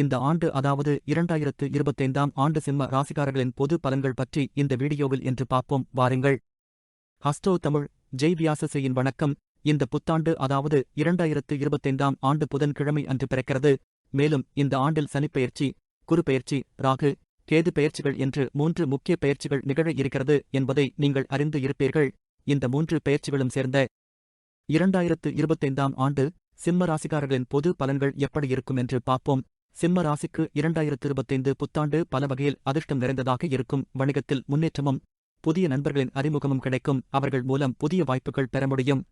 இந்த ஆண்டு அதாவது இரண்டாயிரத்து இருபத்தைந்தாம் ஆண்டு சிம்ம ராசிக்காரர்களின் பொது பலன்கள் பற்றி இந்த வீடியோவில் என்று பார்ப்போம். வாருங்கள். ஹஸ்டோ தமிழ் ஜெய் வியாசசையின் வணக்கம். இந்த புத்தாண்டு அதாவது இரண்டாயிரத்து இருபத்தைந்தாம் ஆண்டு புதன்கிழமை அன்று பிறக்கிறது. மேலும் இந்த ஆண்டில் சனிப்பெயர்ச்சி குரு பெயர்ச்சி ராகு கேது பெயர்ச்சிகள் என்று மூன்று முக்கிய பெயர்ச்சிகள் நிகழ இருக்கிறது என்பதை நீங்கள் அறிந்து இருப்பீர்கள். இந்த மூன்று பெயர்ச்சிகளும் சேர்ந்த இரண்டாயிரத்து இருபத்தைந்தாம் ஆண்டு சிம்ம ராசிக்காரர்களின் பொது பலன்கள் எப்படி இருக்கும் என்று பார்ப்போம். சிம்ம ராசிக்கு இரண்டாயிரத்து இருபத்தைந்து புத்தாண்டு பல வகையில் அதிர்ஷ்டம் நிறைந்ததாக இருக்கும். வணிகத்தில் முன்னேற்றமும் புதிய நண்பர்களின் அறிமுகமும் கிடைக்கும். அவர்கள் மூலம் புதிய வாய்ப்புகள் பெற முடியும்.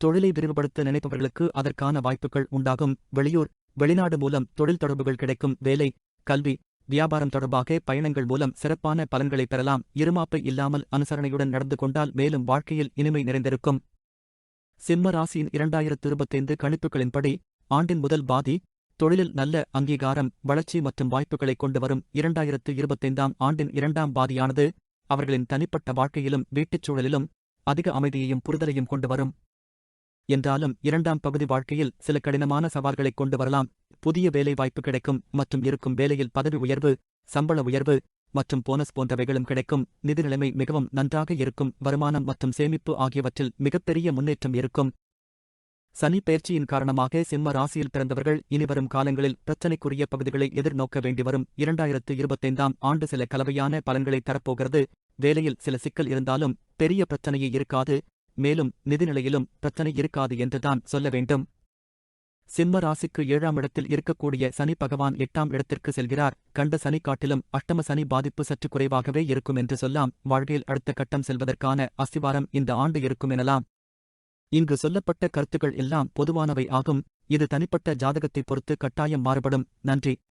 தொழிலை விரிவுபடுத்த நினைப்பவர்களுக்கு அதற்கான வாய்ப்புகள் உண்டாகும். வெளியூர் வெளிநாடு மூலம் தொழில் தொடர்புகள் கிடைக்கும். வேலை கல்வி வியாபாரம் தொடர்பாக பயணங்கள் மூலம் சிறப்பான பலன்களை பெறலாம். இருமாப்பை இல்லாமல் அனுசரணையுடன் நடந்து கொண்டால் மேலும் வாழ்க்கையில் இனிமை நிறைந்திருக்கும். சிம்ம ராசியின் இரண்டாயிரத்து இருபத்தைந்து கணிப்புகளின்படி ஆண்டின் முதல் பாதி தொழிலில் நல்ல அங்கீகாரம் வளர்ச்சி மற்றும் வாய்ப்புகளை கொண்டு வரும் இரண்டாயிரத்து இருபத்தைந்தாம் ஆண்டின் இரண்டாம் பாதியானது அவர்களின் தனிப்பட்ட வாழ்க்கையிலும் வீட்டுச் சூழலிலும் அதிக அமைதியையும் புரிதலையும் கொண்டு வரும். என்றாலும் இரண்டாம் பகுதி வாழ்க்கையில் சில கடினமான சவால்களைக் கொண்டு வரலாம். புதிய வேலை வாய்ப்பு கிடைக்கும் மற்றும் இருக்கும் வேலையில் பதவி உயர்வு சம்பள உயர்வு மற்றும் போனஸ் போன்றவைகளும் கிடைக்கும். நிதி நிலைமை மிகவும் நன்றாக இருக்கும். வருமானம் மற்றும் சேமிப்பு ஆகியவற்றில் மிகப்பெரிய முன்னேற்றம் இருக்கும். சனி பயிற்சியின் காரணமாக சிம்ம ராசியில் பிறந்தவர்கள் இனிவரும் காலங்களில் பிரச்சனைக்குரிய பகுதிகளை எதிர்நோக்க வேண்டி வரும் இரண்டாயிரத்து இருபத்தைந்தாம் ஆண்டு சில கலவையான பலன்களை தரப்போகிறது. வேலையில் சில சிக்கல் இருந்தாலும் பெரிய பிரச்சனையே இருக்காது. மேலும் நிதிநிலையிலும் பிரச்சனை இருக்காது என்றுதான் சொல்ல வேண்டும். சிம்ம ராசிக்கு ஏழாம் இடத்தில் இருக்கக்கூடிய சனி பகவான் எட்டாம் இடத்திற்கு செல்கிறார். கண்ட சனி காட்டிலும் அஷ்டம சனி பாதிப்பு சற்று குறைவாகவே இருக்கும் என்று சொல்லாம். வாழ்க்கையில் அடுத்த கட்டம் செல்வதற்கான அஸ்திவாரம் இந்த ஆண்டு இருக்கும் எனலாம். இங்கு சொல்லப்பட்ட கருத்துக்கள் எல்லாம் பொதுவானவை ஆகும். இது தனிப்பட்ட ஜாதகத்தைப் பொறுத்து கட்டாயம் மாறுபடும். நன்றி.